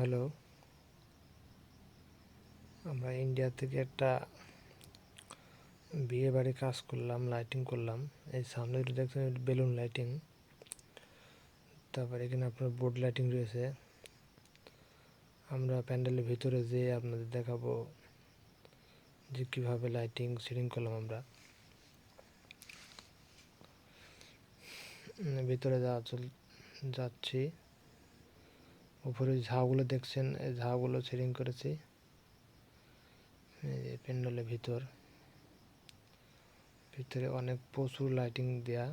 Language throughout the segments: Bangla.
হ্যালো। আমরা ইন্ডিয়া থেকে একটা বিয়ে বাড়ি কাজ করলাম লাইটিং করলাম। এই সামনে দেখছেন বেলুন লাইটিং তারপরে এখানে আপনার বোর্ড লাইটিং রয়েছে। আমরা প্যান্ডেলের ভিতরে যেয়ে আপনাদের দেখাবো যে কীভাবে লাইটিং সেটিং করলাম আমরা। ভিতরে যাওয়া চল, যাচ্ছি। উপরে ঝাউগুলো দেখছেন, এই ঝাউগুলো সেটিং করেছি। এই প্যান্ডেলের ভিতর। ভিতরে অনেক প্রচুর লাইটিং দেয়া।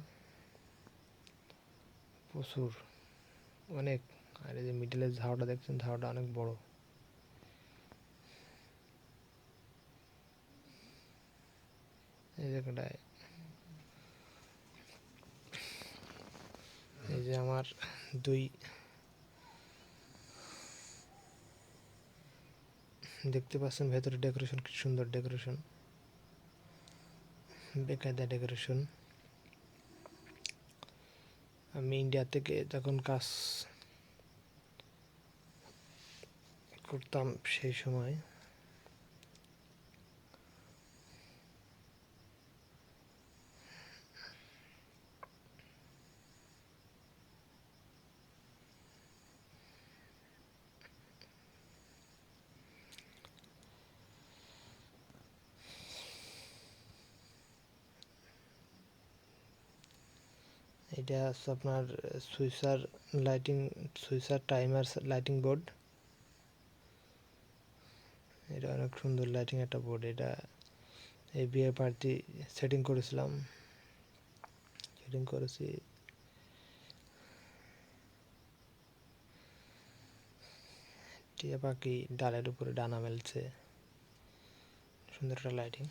প্রচুর। অনেক। আর এই যে মিডিলের ঝাউটা দেখছেন, ঝাউটা অনেক বড়। এই জায়গাটায় এই যে আমার দুই দেখতে পাচ্ছেন, ভেতরে ডেকোরেশন কি সুন্দর ডেকোরেশন বেকায়দা ডেকোরেশন আমি ইন্ডিয়া থেকে যখন কাজ করতাম সেই সময় এটা হচ্ছে আপনার সুইসার লাইটিং, সুইসার টাইমার লাইটিং বোর্ড। এটা অনেক সুন্দর লাইটিং একটা বোর্ড, এটা এই বিয়ে পার্টি সেটিং করেছিলাম। সেটিং করেছি। টিয়া পাখি ডালের উপরে ডানা মেলছে। সুন্দর একটা লাইটিং।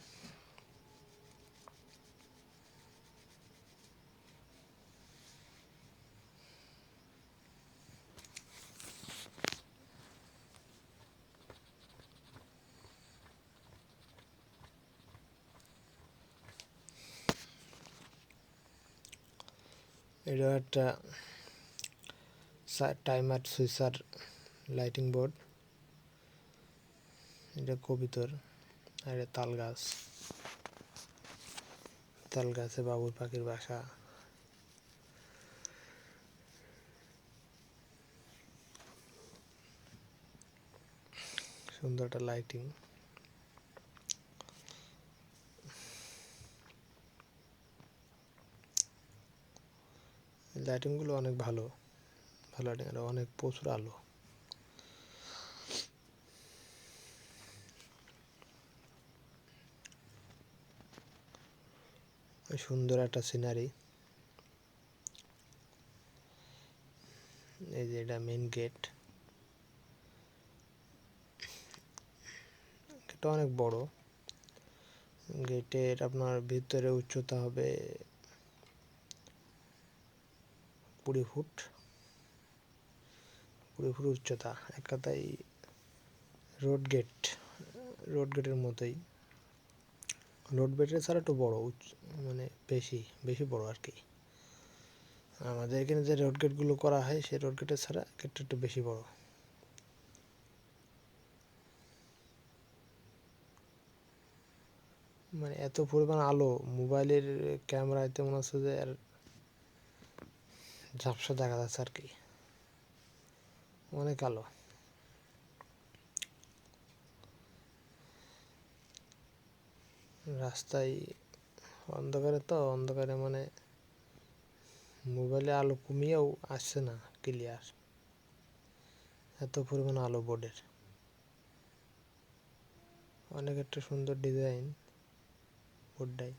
এটা একটা টাইমার সুইচার লাইটিং বোর্ড এটা কবিতর আর এটা তাল গাছ। তাল গাছে বাবুর পাখির বাসা। সুন্দর একটা লাইটিং লাইটিংগুলো অনেক ভালো। ভালো লাইটিং আর অনেক প্রচুর আলো। সুন্দর একটা সিনারি এই যে এটা মেন গেট এটা অনেক বড়। গেটের আপনার ভিতরে উচ্চতা হবে কুড়ি ফুট কুড়ি ফুট উচ্চতা এক কথায় রোড গেট, রোড গেটের মতোই। রোড গেটের ছাড়া একটু বড় মানে বেশি বেশি বড় আর কি। আমাদের এখানে যে রোড গেটগুলো করা হয়, সেই রোড গেটের ছাড়া গেটটা একটু বেশি বড়। মানে এত পরিমাণ আলো, মোবাইলের ক্যামেরাতে মনে হচ্ছে যে আর ঝাপসা দেখা যাচ্ছে আর কি। অনেক আলো রাস্তায় অন্ধকারে তো, অন্ধকারে মানে মোবাইলে আলো কমিয়েও আসছে না ক্লিয়ার এত পরিমাণ আলো বোর্ডের। অনেক একটা সুন্দর ডিজাইন বোর্ডটাই।